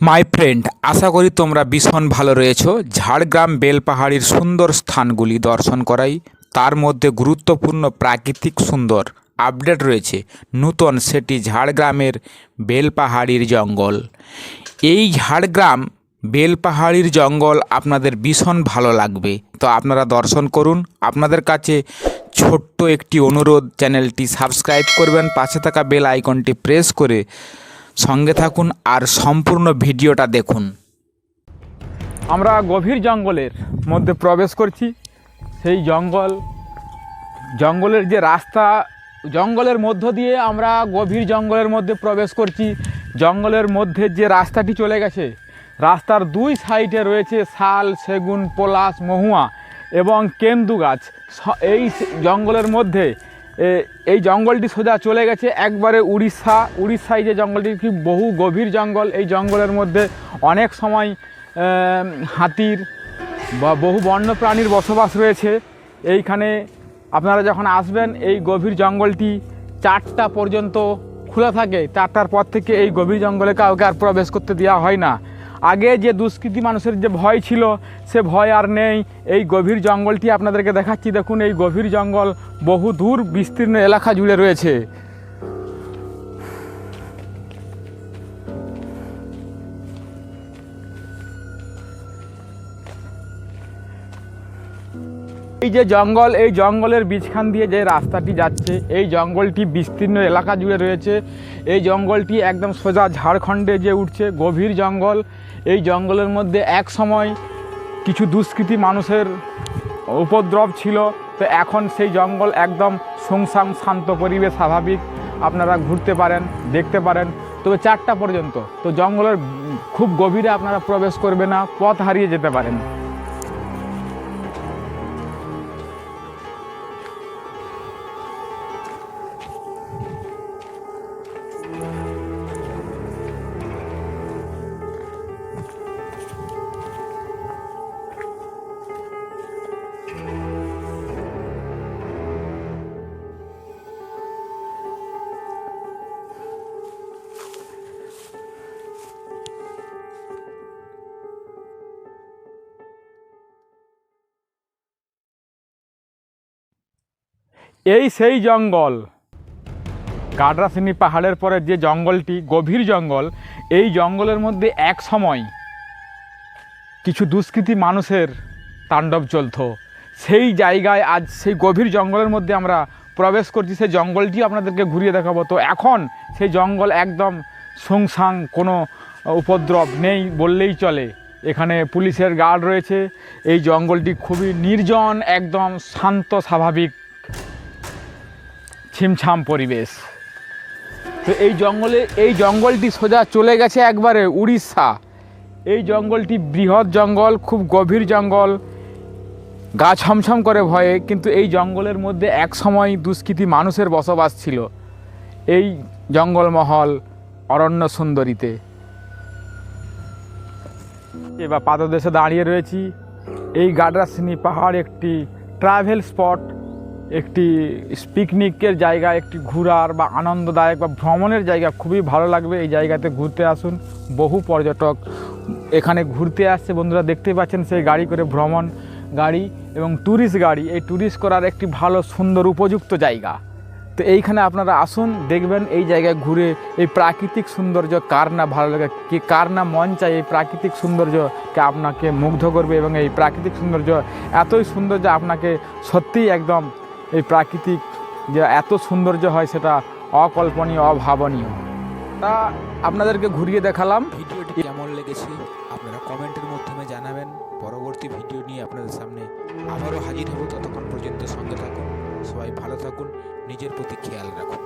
My friend আশা করি তোমরা ভীষণ ভালো রয়েছো। ঝাড়গ্রাম বেলপাহাড়ির সুন্দর স্থানগুলি দর্শন করাই। তার মধ্যে গুরুত্বপূর্ণ প্রাকৃতিক সুন্দর আপডেট রয়েছে নূতন সেটি ঝাড়গ্রামের বেলপাহাড়ির জঙ্গল। এই ঝাড়গ্রাম বেলপাহাড়ির জঙ্গল আপনাদের ভীষণ ভালো লাগবে। তো আপনারা দর্শন করুন। আপনাদের কাছে ছোট্ট একটি অনুরোধ, চ্যানেলটি সাবস্ক্রাইব করবেন। পাশে থাকা বেল আইকনটি প্রেস করে সঙ্গে থাকুন আর সম্পূর্ণ ভিডিওটা দেখুন। আমরা গভীর জঙ্গলের মধ্যে প্রবেশ করছি। সেই জঙ্গল, জঙ্গলের যে রাস্তা, জঙ্গলের মধ্য দিয়ে আমরা গভীর জঙ্গলের মধ্যে প্রবেশ করছি। জঙ্গলের মধ্যে যে রাস্তাটি চলে গেছে, রাস্তার দুই সাইডে রয়েছে শাল, সেগুন, পলাশ, মহুয়া এবং কেন্দু গাছ এই জঙ্গলের মধ্যে এই জঙ্গলটি সোজা চলে গেছে একবারে উড়িষ্যা। উড়িষ্যায় যে জঙ্গলটি, কি বহু গভীর জঙ্গল। এই জঙ্গলের মধ্যে অনেক সময় হাতির বা বহু বন্য প্রাণীর বসবাস রয়েছে। এইখানে আপনারা যখন আসবেন, এই গভীর জঙ্গলটি চারটা পর্যন্ত খোলা থাকে। চারটার পর থেকে এই গভীর জঙ্গলে কাউকে আর প্রবেশ করতে দেওয়া হয় না। আগে যে দুষ্কৃতি মানুষের যে ভয় ছিল, সে ভয় আর নেই। এই গভীর জঙ্গলটি আপনাদেরকে দেখাচ্ছি। দেখুন, এই গভীর জঙ্গল বহু দূর বিস্তীর্ণ এলাকা জুড়ে রয়েছে। এই যে জঙ্গল, এই জঙ্গলের বীজখান দিয়ে যে রাস্তাটি যাচ্ছে, এই জঙ্গলটি বিস্তীর্ণ এলাকা জুড়ে রয়েছে। এই জঙ্গলটি একদম সোজা ঝাড়খণ্ডে যে উঠছে, গভীর জঙ্গল। এই জঙ্গলের মধ্যে এক সময় কিছু দুষ্কৃতী মানুষের উপদ্রব ছিল। তো এখন সেই জঙ্গল একদম সুংসাম শান্ত পরিবেশ, স্বাভাবিক। আপনারা ঘুরতে পারেন, দেখতে পারেন। তবে চারটা পর্যন্ত। তো জঙ্গলের খুব গভীরে আপনারা প্রবেশ করবে না, পথ হারিয়ে যেতে পারেন। এই সেই জঙ্গল। গাডরাসিনী পাহাড়ের পরে যে জঙ্গলটি, গভীর জঙ্গল, এই জঙ্গলের মধ্যে এক সময় কিছু দুষ্কৃতী মানুষের তাণ্ডব চলতো। সেই জায়গায় আজ সেই গভীর জঙ্গলের মধ্যে আমরা প্রবেশ করছি, সেই জঙ্গলটি আপনাদেরকে ঘুরিয়ে দেখাবো। তো এখন সেই জঙ্গল একদম সুংসাং কোনো উপদ্রব নেই বললেই চলে। এখানে পুলিশের গার্ড রয়েছে। এই জঙ্গলটি খুবই নির্জন, একদম শান্ত, স্বাভাবিক। ছিমছাম পরিবেশ। তো এই জঙ্গলে, এই জঙ্গলটি সোজা চলে গেছে একবারে উড়িষ্যা। এই জঙ্গলটি বৃহৎ জঙ্গল, খুব গভীর জঙ্গল। গা ছমছম করে ভয়ে, কিন্তু এই জঙ্গলের মধ্যে এক সময় দুষ্কৃতী মানুষের বসবাস ছিল। এই জঙ্গলমহল অরণ্য সুন্দরীতে। এবার পাদদেশে দাঁড়িয়ে রয়েছি। এই গাডরাসিনী পাহাড় একটি ট্রাভেল স্পট একটি পিকনিকের জায়গা, একটি ঘোরার বা আনন্দদায়ক বা ভ্রমণের জায়গা খুবই ভালো লাগবে। এই জায়গাতে ঘুরতে আসুন। বহু পর্যটক এখানে ঘুরতে আসছে। বন্ধুরা, দেখতেই পাচ্ছেন সেই গাড়ি করে ভ্রমণ গাড়ি এবং ট্যুরিস্ট গাড়ি। এই ট্যুরিস্ট করার একটি ভালো, সুন্দর, উপযুক্ত জায়গা। তো এইখানে আপনারা আসুন, দেখবেন এই জায়গায় ঘুরে এই প্রাকৃতিক সৌন্দর্য কার না ভালো লাগে, কি কার না মন চায় এই প্রাকৃতিক সৌন্দর্যকে আপনাকে মুগ্ধ করবে এবং এই প্রাকৃতিক সৌন্দর্য এতই সুন্দর যে আপনাকে সত্যিই একদম এই প্রাকৃতিক যে এত সৌন্দর্য হয় সেটা অকল্পনীয়, অভাবনীয়। তা আপনাদেরকে ঘুরিয়ে দেখালাম। ভিডিওটি কেমন লেগেছে আপনারা কমেন্টের মাধ্যমে জানাবেন। পরবর্তী ভিডিও নিয়ে আপনাদের সামনে আবারও হাজির হব। ততক্ষণ পর্যন্ত সঙ্গে থাকুন, সবাই ভালো থাকুন, নিজের প্রতি খেয়াল রাখুন।